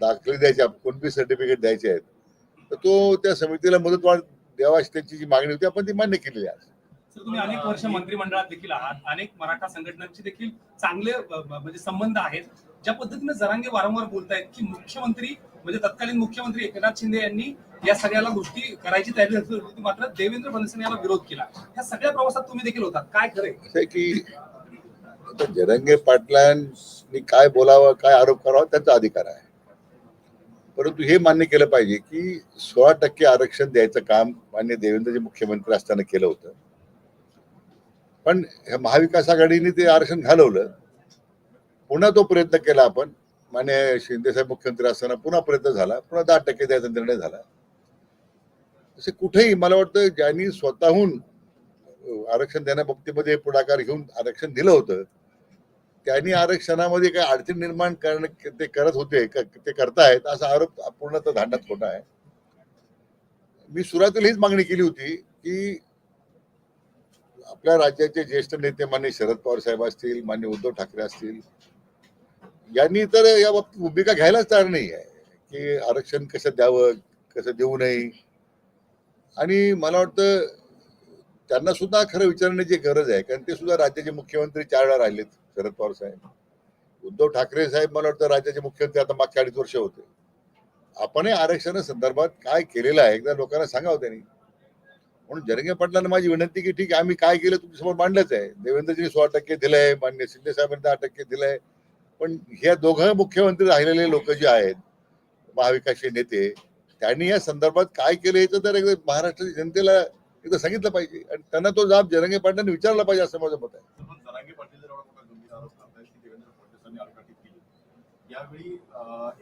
दाखले द्यायचे कुणबी सर्टिफिकेट द्यायचे आहेत. तर तो त्या समितीला मुदतवाढ द्यावा अशी त्यांची जी मागणी होती आपण ती मान्य केलेली आहे सर तुम्ही अनेक वर्ष मंत्रिमंडळात देखील आहात. अनेक मराठा संघटनांचे देखील चांगले म्हणजे संबंध आहेत. ज्या पद्धतीने जरांगे वारंवार बोलतायत की मुख्यमंत्री म्हणजे तत्कालीन मुख्यमंत्री एकनाथ शिंदे यांनी या सगळ्याला गोष्टी करायची तयारी होती मात्र देवेंद्र फडणवीस याला विरोध केला. या सगळ्या प्रवासात तुम्ही देखील होतात. काय आहे की जरंगे पाटलांनी काय बोलावं काय आरोप करावा त्यांचा अधिकार आहे. परंतु हे मान्य केलं पाहिजे की सोळा टक्के आरक्षण द्यायचं काम मान्य देवेंद्रजी मुख्यमंत्री असताना केलं होतं. पण ह्या महाविकास आघाडीने ते आरक्षण घालवलं. पुन्हा तो प्रयत्न केला आपण. मान्य शिंदेसाहेब मुख्यमंत्री असताना पुन्हा प्रयत्न झाला. पुन्हा दहा टक्के द्यायचा निर्णय झाला. असे कुठेही मला वाटतं ज्यांनी स्वतःहून आरक्षण देण्याबाबतीमध्ये पुढाकार घेऊन आरक्षण दिलं होतं त्यांनी आरक्षणामध्ये काही अडचण निर्माण करणं ते करत होते ते करतायत असा आरोप पूर्णतः धांडात खोटा आहे. मी सुरुवातीला हीच मागणी केली होती की आपल्या राज्याचे ज्येष्ठ नेते मान्य शरद पवार साहेब असतील मान्य उद्धव ठाकरे असतील यांनी तर या बाबतीत भूमिका घ्यायलाच तयार नाही आहे की आरक्षण कसं द्यावं कसं देऊ नये. आणि मला वाटतं त्यांना सुद्धा खरं विचारण्याची गरज आहे कारण ते सुद्धा राज्याचे मुख्यमंत्री चार वेळा राहिलेत. शरद पवार साहेब. उद्धव ठाकरे साहेब मला वाटतं राज्याचे मुख्यमंत्री आता मागच्या अडीच वर्ष होते. आपणही आरक्षणा संदर्भात काय केलेलं आहे एकदा लोकांना सांगावं त्यांनी. म्हणून जरंगे पाटलांना माझी विनंती की ठीक आहे आम्ही काय केलं तुमच्यासमोर मांडलंच आहे. देवेंद्रजींनी सोळा टक्के दिलंय मान्य शिंदे साहेबांनी दहा टक्के दिलंय. पण ह्या दोघं मुख्यमंत्री राहिलेले लोक जे आहेत महाविकासचे नेते त्यांनी या संदर्भात काय केलं याचं तर एकदा महाराष्ट्राच्या जनतेला एकदा सांगितलं पाहिजे. आणि त्यांना तो जाब जरंगे पाटलांनी विचारला पाहिजे असं माझं मत आहे पण जरांगे पाटील जर एवढा मोठा गंभीर आरोप करतायत की देवेंद्र फडणवीसांनी आडकाठी केली यावेळी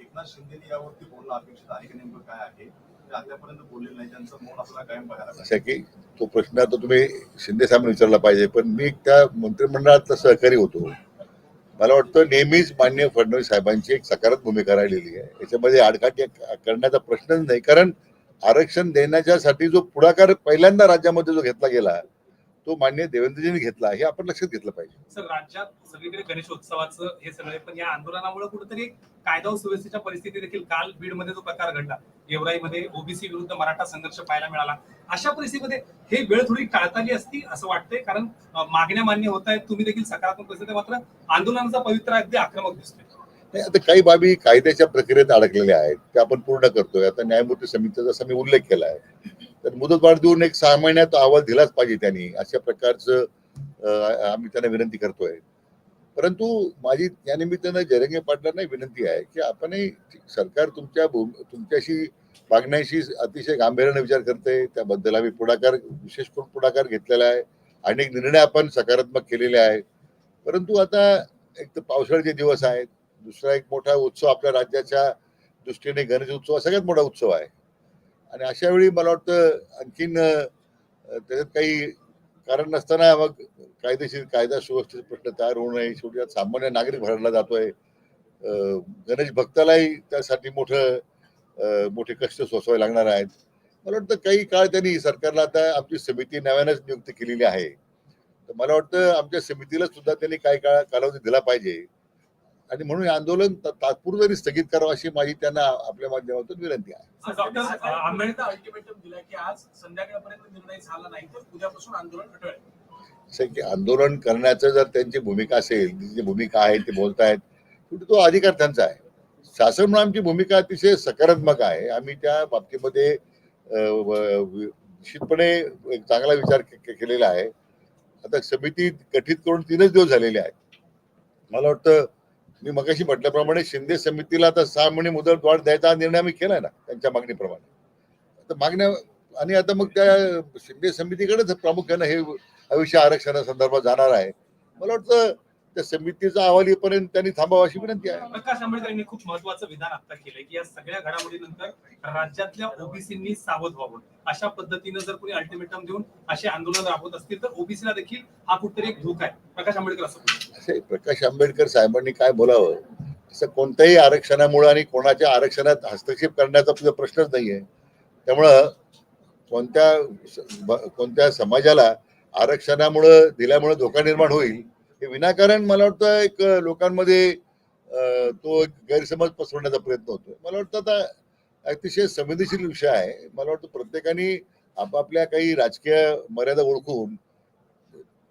एकनाथ शिंदेनी यावरती बोलणं अपेक्षित आहे की नेमकं काय आहे? बोललेलं नाही त्यांचं मौन आपल्याला कायम बघायला की तो प्रश्न आता तुम्ही शिंदे साहेबांना विचारला पाहिजे पण मी त्या मंत्रिमंडळातला सहकारी होतो. मला वाटतं नेहमीच मान्य फडणवीस साहेबांची एक सकारात्मक भूमिका राहिलेली आहे. याच्यामध्ये आडकाठी करण्याचा प्रश्नच नाही कारण आरक्षण देण्याच्यासाठी जो पुढाकार पहिल्यांदा राज्यामध्ये जो घेतला गेला तो मान्य देवेंद्रजींनी घेतला हे आपण लक्षात घेतलं पाहिजे. सर राज्यात सगळीकडे गणेशोत्सवाचं हे सगळे पण या आंदोलनामुळे कुठेतरी कायदा सुव्यवस्थेच्या परिस्थिती देखील काल बीडमध्ये जो प्रकार घडला. गेवराईमध्ये ओबीसी विरुद्ध मराठा संघर्ष पाहायला मिळाला. अशा परिस्थितीमध्ये हे वेळ थोडी टाळता आली असती असं वाटतंय कारण मागण्या मान्य होत आहेत तुम्ही देखील सकारात्मक परिस्थिती मात्र आंदोलनाचा पवित्र अगदी आक्रमक दिसतोय. नाही आता काही बाबी कायद्याच्या प्रक्रियेत अडकलेल्या आहेत त्या आपण पूर्ण करतोय. आता न्यायमूर्ती समितीचा जसा मी उल्लेख केला आहे तर मुदतवाढ देऊन एक सहा महिन्यात अहवाल दिलाच पाहिजे त्यांनी अशा प्रकारचं आम्ही त्यांना विनंती करतोय. परंतु माझी या निमित्तानं जरंगे पाटलांना विनंती आहे की आपणही सरकार तुमच्या भूम तुमच्याशी मागण्याशी अतिशय गांभीर्याने विचार करते. त्याबद्दल आम्ही पुढाकार विशेष करून पुढाकार घेतलेला आहे. अनेक निर्णय आपण सकारात्मक केलेले आहेत. परंतु आता एक तर पावसाळ्याचे दिवस आहेत. दुसरा एक मोठा उत्सव आपल्या राज्याच्या दृष्टीने गणेश उत्सव हा सगळ्यात मोठा उत्सव आहे. आणि अशा वेळी मला वाटतं आणखीन त्याच्यात काही कारण नसताना मग कायदेशीर कायदा सुव्यवस्थेचे प्रश्न तयार होऊ नये. शेवटी सामान्य नागरिक भरला जातोय. गणेश भक्तालाही त्यासाठी मोठं मोठे कष्ट सोसवावे लागणार आहेत. मला वाटतं काही काळ त्यांनी सरकारला आता आमची समिती नव्यानंच नियुक्त केलेली आहे. तर मला वाटतं आमच्या समितीला सुद्धा त्यांनी काही काळ कालावधी दिला पाहिजे. आणि म्हणून हे आंदोलन ता- तात्पुरतं तरी स्थगित करावं अशी माझी त्यांना आपल्या माध्यमातून विनंती आहे. डॉक्टर आंबेडकर अल्टिमेटम दिला की आज संध्याकाळपर्यंत निर्णय झाला नाही तर उद्यापासून आंदोलन करण्याचं जर त्यांची भूमिका असेल जी भूमिका आहे ते बोलतायत शेवटी तो अधिकार त्यांचा आहे. शासन म्हणून आमची भूमिका अतिशय सकारात्मक आहे. आम्ही त्या बाबतीमध्ये निश्चितपणे एक चांगला विचार केलेला आहे. आता समिती गठीत करून तीनच दिवस झालेले आहेत. मला वाटतं मी मगाशी म्हटल्याप्रमाणे शिंदे समितीला आता सहा महिने मुदत वाढ द्यायचा हा निर्णय आम्ही केलाय ना त्यांच्या मागणीप्रमाणे. आता मागण्या आणि आता मग त्या शिंदे समितीकडेच प्रामुख्यानं हे भविष्य आरक्षणासंदर्भात जाणार आहे. मला वाटतं त्या समितीचा अहवाल येईपर्यंत त्यांनी थांबावं अशी विनंती आहे. प्रकाश आंबेडकर यांनी खूप महत्वाचं विधान आता केलंय की या सगळ्या घडामोडीनंतर राज्यातल्या ओबीसींनी सावध व्हावं. अशा पद्धतीनं जर कोणी अल्टिमेटम देऊन असे आंदोलन राबवत असतील तर ओबीसीला देखील हा कुठेतरी एक धोका आहे. प्रकाश आंबेडकर असं प्रकाश आंबेडकर साहेबांनी काय बोलावं? असं कोणत्याही आरक्षणामुळे आणि कोणाच्या आरक्षणात हस्तक्षेप करण्याचा तुझा प्रश्नच नाहीये. त्यामुळं कोणत्या कोणत्या समाजाला आरक्षणामुळं दिल्यामुळे धोका निर्माण होईल हे विनाकारण मला वाटतं एक लोकांमध्ये तो एक गैरसमज पसरवण्याचा प्रयत्न होतोय. मला वाटतं आता अतिशय संवेदनशील विषय आहे. मला वाटतं प्रत्येकाने आपापल्या काही राजकीय मर्यादा ओळखून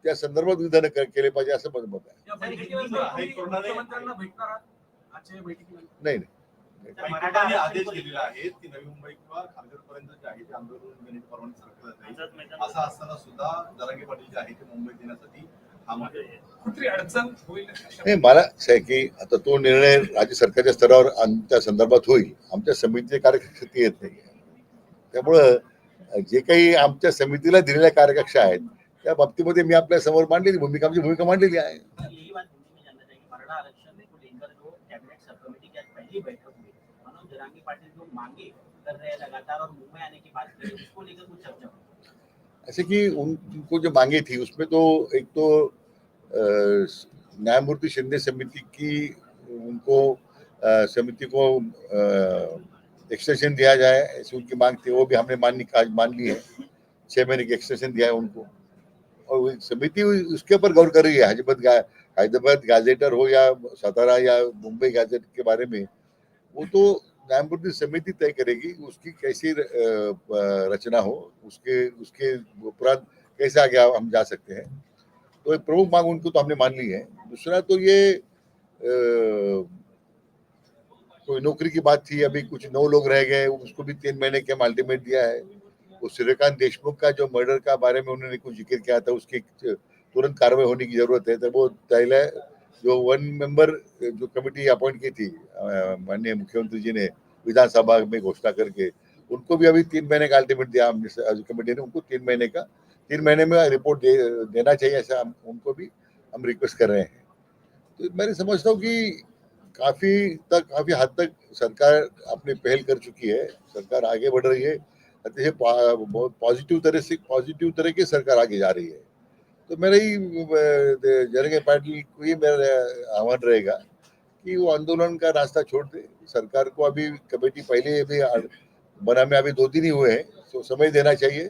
त्या संदर्भात विधान केले पाहिजे असं माझं मत आहे. नाही आदेश दिलेला आहे की नवी मुंबई किंवा खारघर पर्यंत जे आहे ते आंदोलन गणित परवानगी सरकारला नाही असं असताना सुद्धा जरांगे पाटील जे आहे ते मुंबईत येण्यासाठी नाही मला असं आहे की आता तो निर्णय राज्य सरकारच्या स्तरावर आमच्या संदर्भात होईल. आमच्या समितीचे कार्यकक्षेत येत नाही त्यामुळं जे काही आमच्या समितीला दिलेल्या कार्यकक्षा आहेत त्या बाबतीमध्ये मी आपल्यासमोर मांडलेली भूमिका आमची भूमिका मांडलेली आहे. आरक्षण को लेकर जो कैबिनेट सब कमेटी की आज पहली बैठक हुई मनोज जरांगी पाटिल जो मांगे कर रहे लगातार और मुंबई आने की बात कर रहे उसको लेकर कुछ चर्चा हुई ऐसे कि उन- उनको जो मांगे थी उसमें तो एक तो न्यायमूर्ति शिंदे समिति की, उनको समिति को एक्सटेंशन दिया जाए, ऐसी उनकी मांग थी, वो भी हमने मान आज मान ली है। छह महीने की एक्सटेंशन दिया है उनको। और समिति उसके ऊपर गौर कर रही है हैदराबाद गा- हैदराबाद गैजेटर हो या सतारा या मुंबई गैजेट के बारे में, वो तो न्यायमूर्ति समिति तय करेगी, उसकी कैसी रचना हो, उसके उसके उपरांत कैसे आगे हम जा सकते हैं। तो एक प्रमुख मांग उनको तो हमने मान ली है। दूसरा तो ये कोई नौकरी की बात थी, अभी कुछ नौ लोग रह गए, उसको भी तीन महीने के अल्टीमेट दिया है। वो सूर्यकांत देशमुख का जो मर्डर का बारे में उन्होंने कुछ ज़िक्र किया था, उसकी तुरंत कार्रवाई होने की ज़रूरत है। तो वो पहले जो वन मेंबर जो कमेटी अपॉइंट की थी माननीय मुख्यमंत्री जी ने विधानसभा में घोषणा करके, उनको भी अभी तीन महीने का अल्टीमेट दिया। हमने कमेटी ने उनको तीन महीने का तीन महीने में रिपोर्ट दे, देना चाहिए ऐसा हम उनको भी हम रिक्वेस्ट कर रहे हैं। तो मैं समझता हूँ कि काफ़ी तक काफ़ी हद तक सरकार अपनी पहल कर चुकी है सरकार आगे बढ़ रही है अतिशय बहुत पॉजिटिव तरह से पॉजिटिव तरह की सरकार आगे जा रही है। तो मेरा ही जरंगे पाटिल को ही मेरा आह्वान रहेगा कि वो आंदोलन का रास्ता छोड़ दे। सरकार को अभी कमेटी पहले अभी बना में अभी दो दिन ही हुए हैं तो समय देना चाहिए।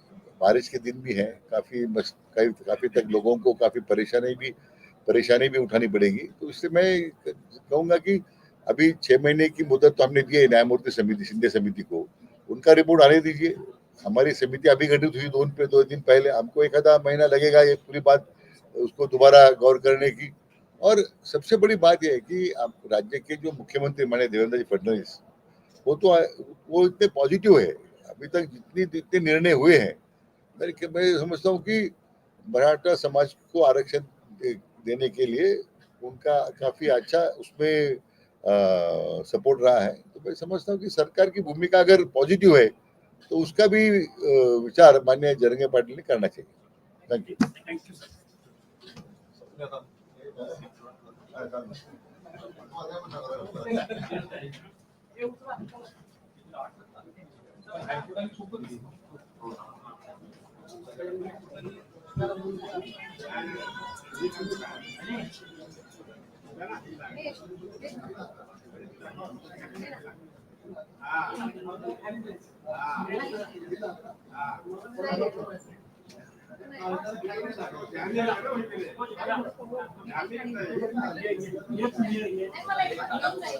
बारिश के दिन भी है, काफ़ी काफ़ी तक लोगों को काफ़ी परेशानी भी परेशानी भी उठानी पड़ेगी। तो इससे मैं कहूँगा कि अभी छह महीने की मुदत तो हमने दी है न्यायमूर्ति समिति, शिंदे समिति को। उनका रिपोर्ट आने दीजिए। हमारी समिति अभी गठित हुई, दो पे, दो दिन पहले। हमको एक आधा महीना लगेगा ये पूरी बात, उसको दोबारा गौर करने की। और सबसे बड़ी बात यह है कि आप राज्य के जो मुख्यमंत्री माने देवेंद्र जी फडणवीस, वो तो वो इतने पॉजिटिव है। अभी तक जितनी, जितने निर्णय हुए हैं मैं मैं समझता हूँ कि मराठा समाज को आरक्षण दे- देने के लिए उनका काफ़ी अच्छा उसमें सपोर्ट रहा है। तो मैं समझता हूँ कि सरकार की भूमिका अगर पॉजिटिव है तो उसका भी विचार माननीय जरंगे पाटिल ने करना चाहिए। Thank you sir.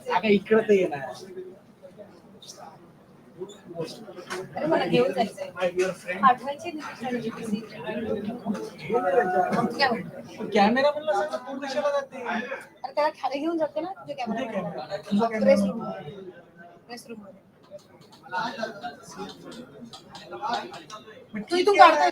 अगं इकडे ते येणार अरे मला घेऊन जायचंय. नाही कॅमेरा म्हणलं सर तू कशाला जाते. अरे त्याला खाली घेऊन जाते ना तुझे कुठे camera press room press room तू इथून काढतोय.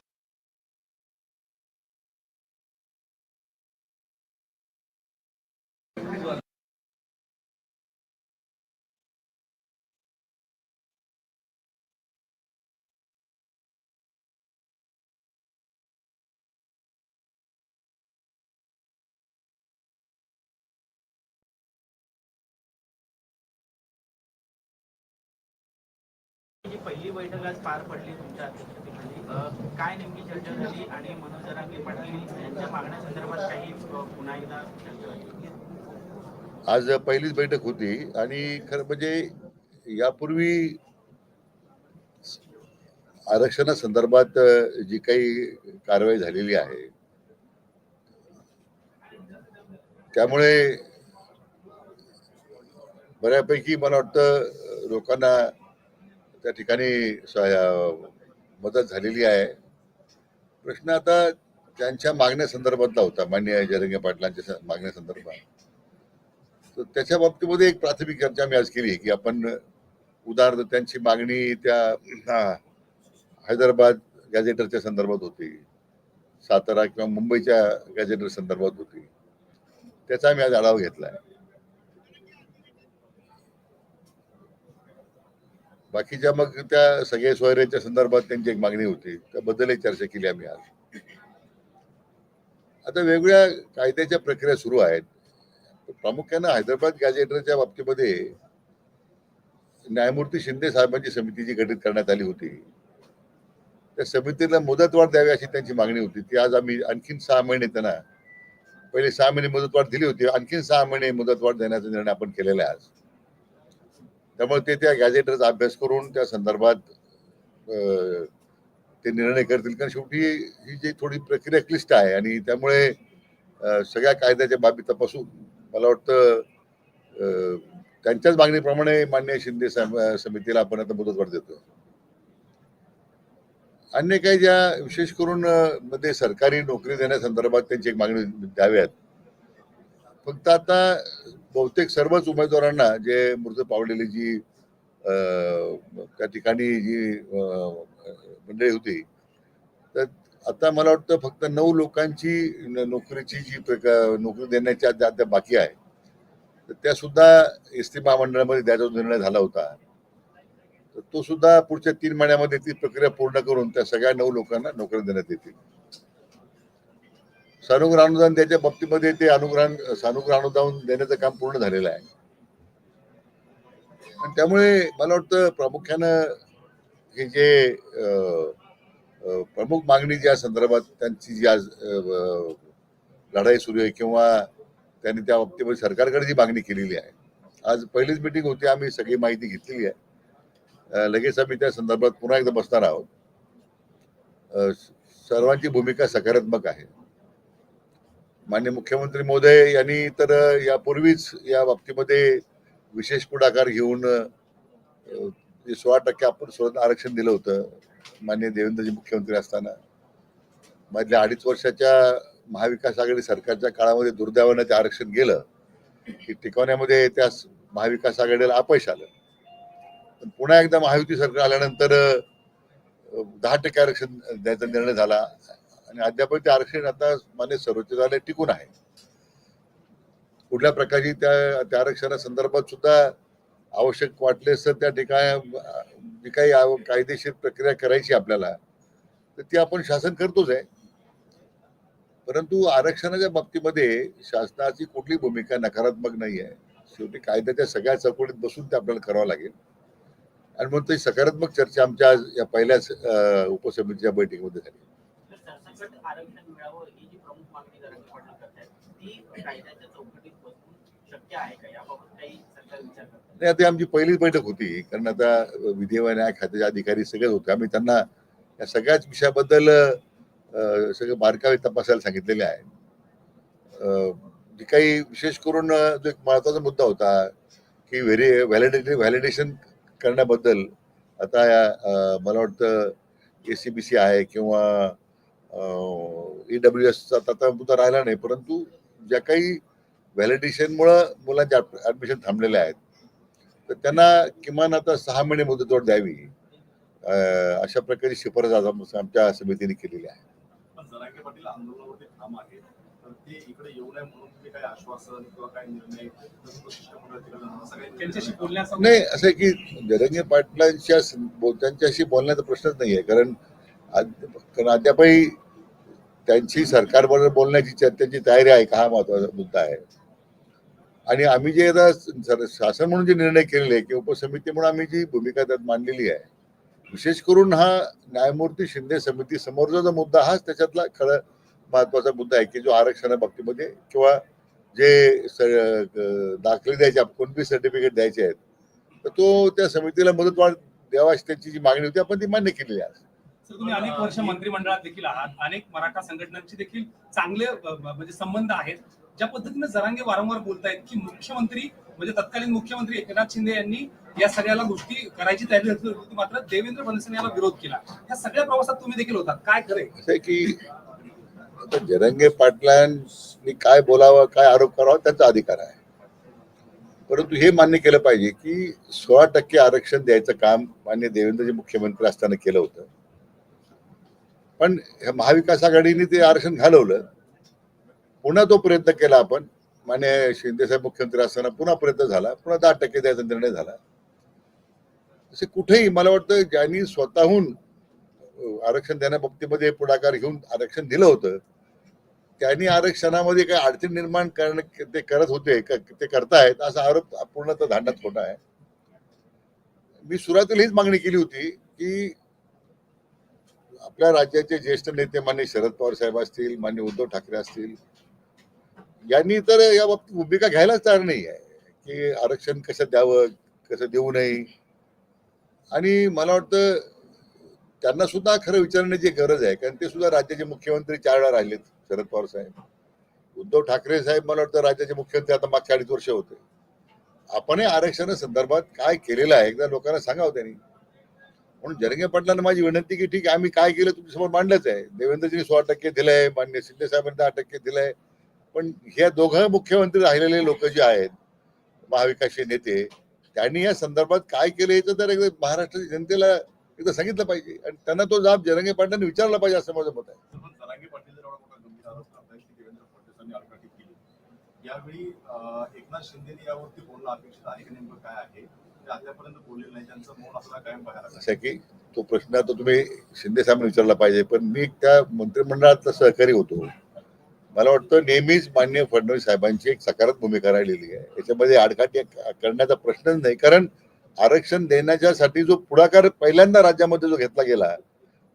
पहिली बैठक आज पार पडली तुमच्या अध्यक्षतेखाली. काय नेमकी चर्चा झाली आणि मनोज जरांगे पाटील यांच्या मागण्या संदर्भात काही पुन्हा एकदा चर्चा झाली? आज पहिलीच बैठक होती आणि खरं म्हणजे यापूर्वी आरक्षणासंदर्भात अ, जी काही कारवाई झालेली आहे त्यामुळे बऱ्यापैकी मला वाटतं लोकांना त्या ठिकाणी मदत झालेली आहे. प्रश्न आता त्यांच्या मागण्यासंदर्भातला होता मान्य जरंगे पाटलांच्या मागण्यासंदर्भात तर त्याच्या बाबतीमध्ये एक प्राथमिक चर्चा मी आज केली की आपण उदाहरण त्यांची मागणी त्या हा, हैदराबाद गॅझेटरच्या संदर्भात होती. सातारा किंवा मुंबईच्या गॅझेटर संदर्भात होती. त्याचा मी आज आढावा आहे बाकीच्या मग त्या सगळ्या सोयऱ्यांच्या संदर्भात त्यांची एक मागणी होती. त्याबद्दलही चर्चा केली आम्ही आज. आता वेगवेगळ्या कायद्याच्या प्रक्रिया सुरू आहेत. प्रामुख्यानं हैदराबाद गॅजेटरच्या बाबतीमध्ये न्यायमूर्ती शिंदे साहेबांची समिती जी गठीत करण्यात आली होती त्या समितीला मुदतवाढ द्यावी अशी त्यांची मागणी होती. ती आज आम्ही आणखीन सहा महिने त्यांना पहिले सहा महिने मुदतवाढ दिली होती. आणखीन सहा महिने मुदतवाढ देण्याचा निर्णय आपण केलेला आहे आज. त्यामुळे ते त्या गॅझेटरचा अभ्यास करून त्या संदर्भात ते निर्णय करतील. कारण शेवटी ही जी थोडी प्रक्रिया क्लिष्ट आहे आणि त्यामुळे सगळ्या कायद्याच्या बाबी तपासून मला वाटतं त्यांच्याच मागणीप्रमाणे मान्य शिंदे सम- समितीला आपण आता मुदतवाढ देतो अन्य काही ज्या विशेष करून मध्ये सरकारी नोकरी देण्यासंदर्भात त्यांची एक मागणी द्याव्यात फक्त आता बहुतेक सर्वच उमेदवारांना जे मृत पावलेली जी त्या ठिकाणी जी मंडळी होती तर आता मला वाटतं फक्त नऊ लोकांची नोकरीची जी नोकरी देण्याच्या ज्या त्या बाकी आहे तर त्या सुद्धा एस टी महामंडळामध्ये द्यायचा निर्णय झाला होता. तर तो सुद्धा पुढच्या तीन महिन्यामध्ये ती प्रक्रिया पूर्ण करून त्या सगळ्या नऊ लोकांना नोकरी देण्यात येतील. सानुग्रह अनुदान त्याच्या बाबतीमध्ये ते अनुग्रह सानुग्रह अनुदान देण्याचं काम पूर्ण झालेलं आहे. आणि त्यामुळे मला वाटतं प्रामुख्यानं हे जे प्रमुख मागणी ज्या संदर्भात त्यांची जी आज लढाई सुरू आहे किंवा त्यांनी त्या बाबतीमध्ये सरकारकडे जी मागणी केलेली आहे. आज पहिलीच मिटिंग होती आम्ही सगळी माहिती घेतलेली आहे. लगेच आम्ही त्या संदर्भात पुन्हा एकदा बसणार आहोत. सर्वांची भूमिका सकारात्मक आहे. मान्य मुख्यमंत्री महोदय यांनी तर यापूर्वीच या बाबतीमध्ये विशेष पुढाकार घेऊन सोळा टक्के आपण सोडत आरक्षण दिलं होतं मान्य देवेंद्रजी मुख्यमंत्री असताना. मधल्या अडीच वर्षाच्या महाविकास आघाडी सरकारच्या काळामध्ये दुर्दैवानं ते आरक्षण गेलं की टिकवण्यामध्ये त्या महाविकास आघाडीला अपयश आलं. पण पुन्हा एकदा महायुती सरकार आल्यानंतर दहा टक्के आरक्षण द्यायचा निर्णय झाला. आणि अद्याप ते आरक्षण आता मान्य सर्वोच्च न्यायालय टिकून आहे. कुठल्या प्रकारची त्या त्या आरक्षणासंदर्भात सुद्धा आवश्यक वाटलेस तर त्या ठिकाणी जी काही कायदेशीर प्रक्रिया करायची आपल्याला तर ती आपण शासन करतोच आहे. परंतु आरक्षणाच्या बाबतीमध्ये शासनाची कुठली भूमिका नकारात्मक नाही आहे. शेवटी कायद्याच्या सगळ्या चौकटीत बसून ते आपल्याला करावं लागेल. आणि म्हणून ती सकारात्मक चर्चा आमच्या आज या पहिल्याच उपसमितीच्या बैठकीमध्ये झाली. तर आरक्षण मिळावं ही जी प्रमुख मागणी जरांगे पाटील करतायत ती कायद्याच्या चौकटीत बसून शक्य आहे का? याबाबत काही सरकार विचार करतात नाही आता आमची पहिलीच बैठक होती कारण आता विधी व न्याय खात्याचे अधिकारी सगळेच होते. आम्ही त्यांना या सगळ्याच विषयाबद्दल सगळे बारकावे तपासायला सांगितलेले आहे. अं, जे काही विशेष करून जो एक महत्त्वाचा मुद्दा होता की व्हेरी व्हॅलिडेटरी व्हॅलिडेशन करण्याबद्दल आता मला वाटतं ए सी बी सी आहे किंवा ई डब्ल्यू एसचा आता मुद्दा राहिला नाही परंतु ज्या काही व्हॅलिडेशनमुळं मुलांचे ऍडमिशन थांबलेले आहेत तर त्यांना किमान आता सहा महिने मुदतवाढ द्यावी अशा प्रकारे शिफारस आज आम- आमच्या समितीने केलेली आहे. नाही. असं आहे की जरंगे पाटलांच्या त्यांच्याशी बोलण्याचा प्रश्नच नाही आहे कारण आज- कारण अद्यापही त्यांची सरकारबरोबर बोलण्याची च- त्यांची तयारी आहे का? हा महत्त्वाचा मुद्दा आहे. आणि आम्ही जे आता शासन म्हणून जे निर्णय केलेले आहे किंवा उपसमिती म्हणून आम्ही जी भूमिका त्यात मांडलेली आहे विशेष करून हा न्यायमूर्ती शिंदे समिती समोरचा जो मुद्दा हाच त्याच्यातला खरं महत्त्वाचा मुद्दा आहे की जो आरक्षणा बाबतीमध्ये किंवा जे दाखले द्यायचे कोणते सर्टिफिकेट द्यायचे आहेत तर तो त्या समितीला मुदतवाढ द्यावा अशी त्यांची जी मागणी होती आपण ती मान्य केलेली आहे. सर तुम्ही अनेक वर्ष मंत्रिमंडळात देखील आहात. अनेक मराठा संघटनांची देखील चांगले म्हणजे संबंध आहेत. ज्या पद्धतीने जरांगे वारंवार बोलतायत की मुख्यमंत्री म्हणजे तत्कालीन मुख्यमंत्री एकनाथ शिंदे यांनी या सगळ्याला गोष्टी करायची तयारी होती होती, मात्र देवेंद्र फडणवीस याला विरोध केला. या सगळ्या प्रवासात तुम्ही देखील होतात काय आहे की आता जरंगे पाटलांनी काय बोलावं काय आरोप करावा त्यांचा अधिकार आहे. परंतु हे मान्य केलं पाहिजे की सोळा टक्के आरक्षण द्यायचं काम मान्य देवेंद्रजी मुख्यमंत्री असताना केलं होतं. पण ह्या महाविकास आघाडीने ते आरक्षण घालवलं. पुन्हा तो प्रयत्न केला आपण. मान्य शिंदेसाहेब मुख्यमंत्री असताना पुन्हा प्रयत्न झाला. पुन्हा दहा टक्के द्यायचा निर्णय झाला. असे कुठेही मला वाटतं ज्यांनी स्वतःहून आरक्षण देण्याबाबतीमध्ये पुढाकार घेऊन आरक्षण दिलं होतं त्यांनी आरक्षणामध्ये काही अडचण निर्माण करणं ते करत होते ते करतायत असा आरोप पूर्णतः धांडात खोटा आहे. मी सुरुवातीला हीच मागणी केली होती की आपल्या राज्याचे ज्येष्ठ नेते मान्य शरद पवार साहेब असतील मान्य उद्धव ठाकरे असतील यांनी तर या बाबतीत भूमिका घ्यायलाच तयार नाही आहे. की आरक्षण कसं द्यावं कसं देऊ नये. आणि मला वाटतं त्यांना सुद्धा खरं विचारण्याची गरज आहे. कारण ते सुद्धा राज्याचे मुख्यमंत्री चार वेळा राहिलेत शरद पवार साहेब. उद्धव ठाकरे साहेब मला वाटतं राज्याचे मुख्यमंत्री आता मागच्या अडीच वर्ष होते. आपण आरक्षणा संदर्भात काय केलेलं आहे एकदा लोकांना सांगावं त्यांनी. म्हणून जरंगे पाटलांना माझी विनंती की ठीक आहे आम्ही काय केलं तुमच्यासमोर मांडलंच आहे. देवेंद्रजीने सोळा टक्के दिलंय मान्य शिंदे साहेबांनी दहा टक्के दिलंय. पण ह्या दोघं मुख्यमंत्री राहिलेले लोक जे आहेत महाविकासचे नेते त्यांनी या संदर्भात काय केलं याचं तर एकदा महाराष्ट्राच्या जनतेला एकदा सांगितलं पाहिजे. आणि त्यांना तो जाब जरंगे पाटलांनी विचारला पाहिजे असं माझं मत आहे? की असं की तो प्रश्न आता तुम्ही शिंदे साहेबांना विचारला पाहिजे पण मी त्या मंत्रिमंडळातला सहकारी होतो. मला वाटतं नेहमीच मान्य फडणवीस साहेबांची एक सकारात्मक भूमिका राहिलेली आहे. याच्यामध्ये आडकाठी करण्याचा प्रश्नच नाही कारण आरक्षण देण्याच्यासाठी जो पुढाकार पहिल्यांदा राज्यामध्ये जो घेतला गेला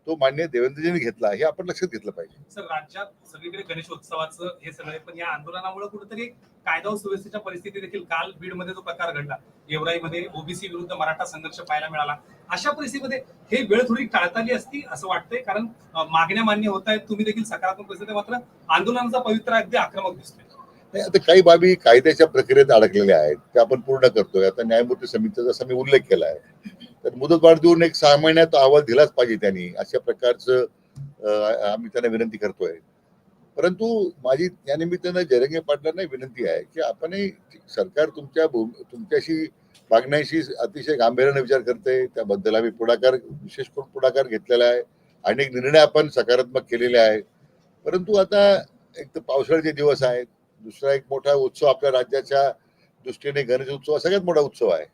तो मान्य देवेंद्रजींनी घेतला हे आपण लक्षात घेतलं पाहिजे. सर राज्यात सगळीकडे गणेशोत्सवाचं हे सगळे पण या आंदोलनामुळे कुठेतरी कायदा सुव्यवस्थेच्या परिस्थिती देखील काल बीडमध्ये जो प्रकार घडला. गेवराईमध्ये ओबीसी विरुद्ध मराठा संघर्ष पाहायला मिळाला. अशा परिस्थितीमध्ये हे वेळ थोडी टाळता आली असती असं वाटतंय कारण मागण्या मान्य होत आहेत तुम्ही देखील सकारात्मक परिस्थिती मात्र आंदोलनाचा पवित्र अगदी आक्रमक दिसतोय. नाही आता काही बाबी कायद्याच्या प्रक्रियेत अडकलेल्या आहेत त्या आपण पूर्ण करतोय. आता न्यायमूर्ती समितीचा जसा मी उल्लेख केला आहे तर मुदतवाढ देऊन एक सहा महिन्यात अहवाल दिलाच पाहिजे त्यांनी. अशा प्रकारचं आम्ही त्यांना विनंती करतोय. परंतु माझी या निमित्तानं जरंगे पाटलांना विनंती आहे की आपणही सरकार तुमच्या भूम तुमच्याशी मागण्याशी अतिशय गांभीर्याने विचार करते. त्याबद्दल आम्ही पुढाकार विशेष करून पुढाकार घेतलेला आहे. अनेक निर्णय आपण सकारात्मक केलेले आहेत. परंतु आता एक तर पावसाळ्याचे दिवस आहेत. दुसरा एक मोठा उत्सव आपल्या राज्याच्या दृष्टीने गणेश उत्सव हा सगळ्यात मोठा उत्सव आहे.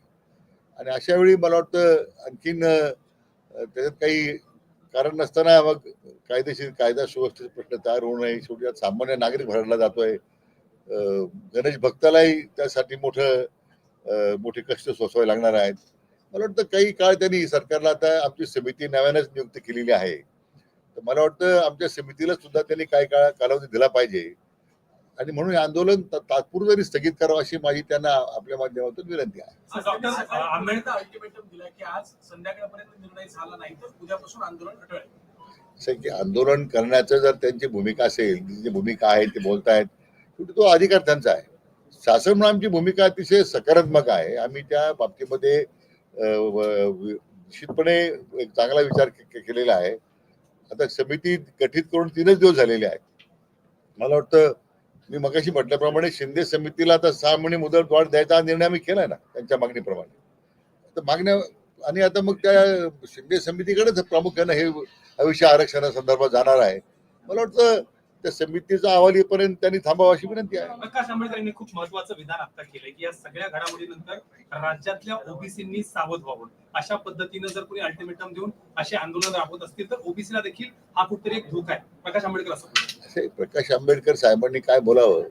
आणि अशा वेळी मला वाटतं आणखीन त्याच्यात काही कारण नसताना मग कायदेशीर कायदा सुव्यवस्थेचे प्रश्न तयार होऊ नये. शेवटी सामान्य नागरिक भरडला जातोय. गणेश भक्तालाही त्यासाठी मोठं मोठे कष्ट सोसवावे लागणार आहेत. मला वाटतं काही काळ त्यांनी सरकारला आता आमची समिती नव्यानेच नियुक्त केलेली आहे. तर मला वाटतं आमच्या समितीला सुद्धा त्यांनी काही काळ कालावधी दिला पाहिजे. आणि म्हणून हे आंदोलन ता- तात्पुरतं तरी स्थगित करावं अशी माझी त्यांना आपल्या माध्यमातून विनंती आहे. डॉक्टर आंबेडकर अल्टिमेटम दिला की आज संध्याकाळपर्यंत निर्णय झाला नाही तर उद्यापासून आंदोलन की करण्याचं जर त्यांची भूमिका असेल जी भूमिका आहे ते बोलतायत शेवटी तो अधिकार त्यांचा आहे. शासन म्हणून आमची भूमिका अतिशय सकारात्मक आहे. आम्ही त्या बाबतीमध्ये निश्चितपणे एक चांगला विचार केलेला आहे. आता समिती गठीत करून तीनच दिवस झालेले आहेत. मला वाटतं मी मगाशी म्हटल्याप्रमाणे शिंदे समितीला आता सहा महिने मुदत वाढ द्यायचा हा निर्णय आम्ही केलाय ना त्यांच्या मागणीप्रमाणे. तर मागण्या आणि आता मग त्या शिंदे समितीकडेच प्रामुख्यानं हे आयुष्य विषय आरक्षणासंदर्भात जाणार आहे. मला वाटतं त्या समितीचा अहवाल येईपर्यंत त्यांनी थांबावा अशी विनंती आहे. प्रकाश आंबेडकर यांनी खूप महत्वाचं विधान आता केलंय की या सगळ्या घडामोडीनंतर राज्यातल्या ओबीसींनी सावध व्हावं. अशा पद्धतीनं जर कोणी अल्टिमेटम देऊन असे आंदोलन राबवत असतील तर ओबीसीला देखील हा कुठतरी एक धोका आहे. प्रकाश आंबेडकर असं असे प्रकाश आंबेडकर साहेबांनी काय बोलावं?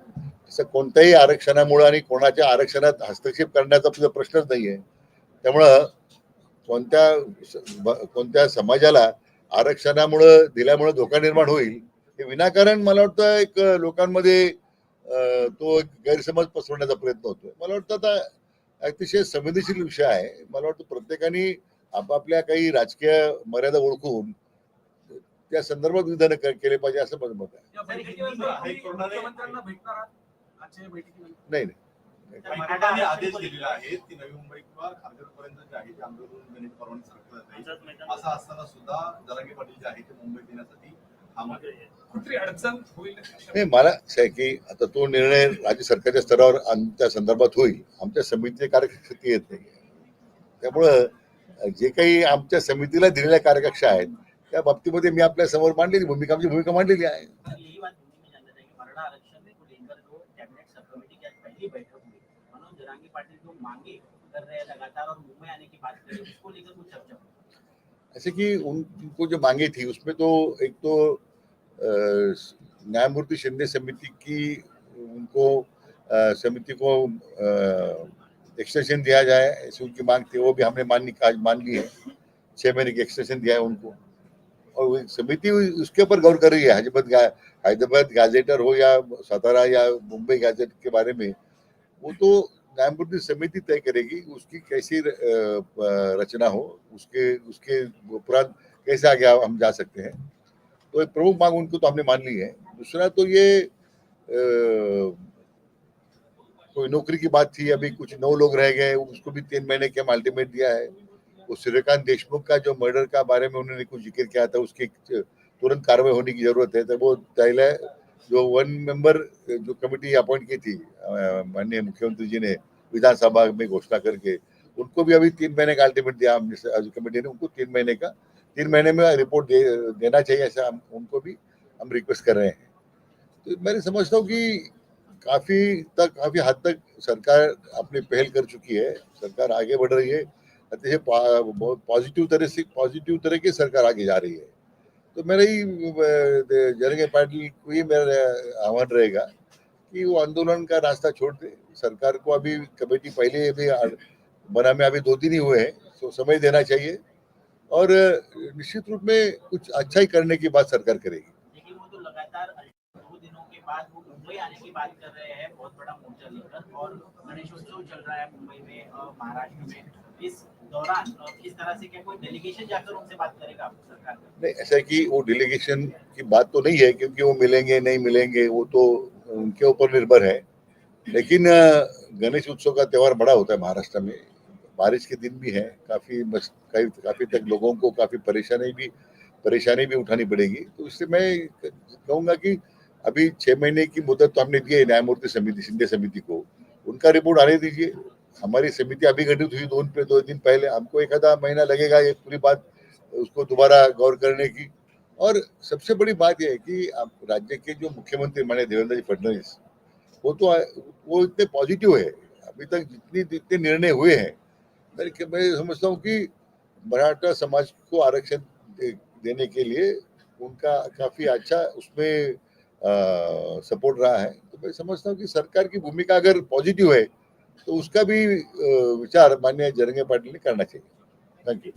असं कोणत्याही आरक्षणामुळे आणि कोणाच्या आरक्षणात हस्तक्षेप करण्याचा तुझा प्रश्नच नाहीये. त्यामुळं कोणत्या कोणत्या समाजाला आरक्षणामुळं दिल्यामुळं धोका निर्माण होईल हे विनाकारण मला वाटतं एक लोकांमध्ये तो एक गैरसमज पसरवण्याचा प्रयत्न होतोय. मला वाटतं आता अतिशय संवेदनशील विषय आहे. मला वाटतं प्रत्येकाने आपापल्या काही राजकीय मर्यादा ओळखून त्या संदर्भात विधान केले पाहिजे असं माझं मत आहे. नाही. नाही हायकोर्टाने आदेश दिलेला आहे की नवी मुंबई किंवा खारघर पर्यंत जे आहे ते आंदोलन देण्याची परवानगी सरकारला जाईल. असं असताना सुद्धा जरांगे पाटील जे आहे ते मुंबईत येण्यासाठी थांबत आहे. कुठली अडचण होईल? नाही मला असं आहे की आता तो निर्णय राज्य सरकारच्या स्तरावर आमच्या संदर्भात होईल. आमच्या समितीचे कार्यकक्षेत्र येत नाही त्यामुळं जे काही आमच्या समितीला दिलेल्या कार्यकक्षा आहेत त्या बाबतीमध्ये मी आपल्यासमोर मांडलेली भूमिका आमची भूमिका मांडलेली आहे. यही बात भूमि में जानना चाहिए मरड़ा आरक्षण को लेकर जो कैबिनेट सब कमेटी की आज पहली बैठक हुई मनोज जरांगी पाटिल जो मांगे कर रहे हैं लगातार और मुंबई आने की बात करें उसको लेकर कुछ चर्चा हुई ऐसे कि उन- उनको जो मांगे थी उसमें तो एक तो अ, न्यायमूर्ति शिंदे समिति की उनको अ, समिति को एक्सटेंशन दिया जाए ऐसी उनकी मांग थी वो भी हमने मान आज मान ली है। छह महीने की एक्सटेंशन दिया है उनको। समिति उसके ऊपर गौर कर रही है हैदराबाद हैदराबाद गैजेटर हो या सतारा या मुंबई गैजेट के बारे में, वो तो न्यायमूर्ति समिति तय करेगी उसकी कैसी रचना हो, उसके उसके उपरांत कैसे आगे हम जा सकते हैं। तो एक प्रमुख मांग उनको तो हमने मान ली है। दूसरा तो ये कोई नौकरी की बात थी, अभी कुछ नौ लोग रह गए, उसको भी तीन महीने के अल्टीमेट दिया है। वो सूर्यकांत देशमुख का जो मर्डर का बारे में उन्होंने कुछ ज़िक्र किया था उसकी तुरंत कार्रवाई होने की ज़रूरत है। तो वो पहले जो वन मेंबर जो कमेटी अपॉइंट की थी माननीय मुख्यमंत्री जी ने विधानसभा में घोषणा करके उनको भी अभी तीन महीने का अल्टीमेट दिया कमेटी ने उनको तीन महीने का तीन महीने में रिपोर्ट दे, देना चाहिए ऐसा हम उनको भी हम रिक्वेस्ट कर रहे हैं। तो मैं समझता हूँ कि काफ़ी तक काफ़ी हद तक सरकार अपनी पहल कर चुकी है सरकार आगे बढ़ रही है। अतिशय बहुत पॉजिटिव तरह से पॉजिटिव तरह की सरकार आगे जा रही है। तो मेरा ही जरंगे पाटिल को ही मेरा आह्वान रहेगा कि वो आंदोलन का रास्ता छोड़ दे। सरकार को अभी कमेटी पहले अभी बना में अभी दो दिन ही हुए हैं तो समय देना चाहिए। और निश्चित रूप में कुछ अच्छा ही करने की बात सरकार करेगी। तो मुंबई आने की बात कर रहे हैं, बहुत बड़ा मोर्चा लेकर। और गणेशोत्सव चल रहा है मुंबई में महाराष्ट्र में। इस दौरान तरह से क्या कोई डेलीगेशन जाकर उनसे बात करेगा सरकार नहीं, ऐसा कि वो डेलीगेशन की बात तो नहीं है, क्योंकि वो मिलेंगे, नहीं मिलेंगे, वो तो उनके ऊपर निर्भर है। लेकिन गणेश उत्सव का त्यौहार बड़ा होता है महाराष्ट्र में। बारिश के दिन भी है, काफ़ी मस- काफ़ी काफ़ी तक लोगों को काफ़ी परेशानी भी परेशानी भी उठानी पड़ेगी। तो इससे मैं कहूँगा कि अभी छह महीने की मुदत तो हमने दी है न्यायमूर्ति समिति, शिंदे समिति को। उनका रिपोर्ट आने दीजिए। हमारी समिति अभी गठित हुई दोन पे, दो दिन पहले। हमको एक आधा महीना लगेगा ये पूरी बात, उसको दोबारा गौर करने की। और सबसे बड़ी बात यह है कि आप राज्य के जो मुख्यमंत्री माने देवेंद्र जी फडणवीस, वो तो वो इतने पॉजिटिव है। अभी तक जितनी, जितने निर्णय हुए हैं, मैं मैं समझता हूँ कि मराठा समाज को आरक्षण दे- देने के लिए उनका काफ़ी अच्छा उसमें सपोर्ट रहा है। तो मैं समझता हूँ कि सरकार की भूमिका अगर पॉजिटिव है तो उसका भी विचार माननीय जरंगे पाटिल ने करना चाहिए। Thank you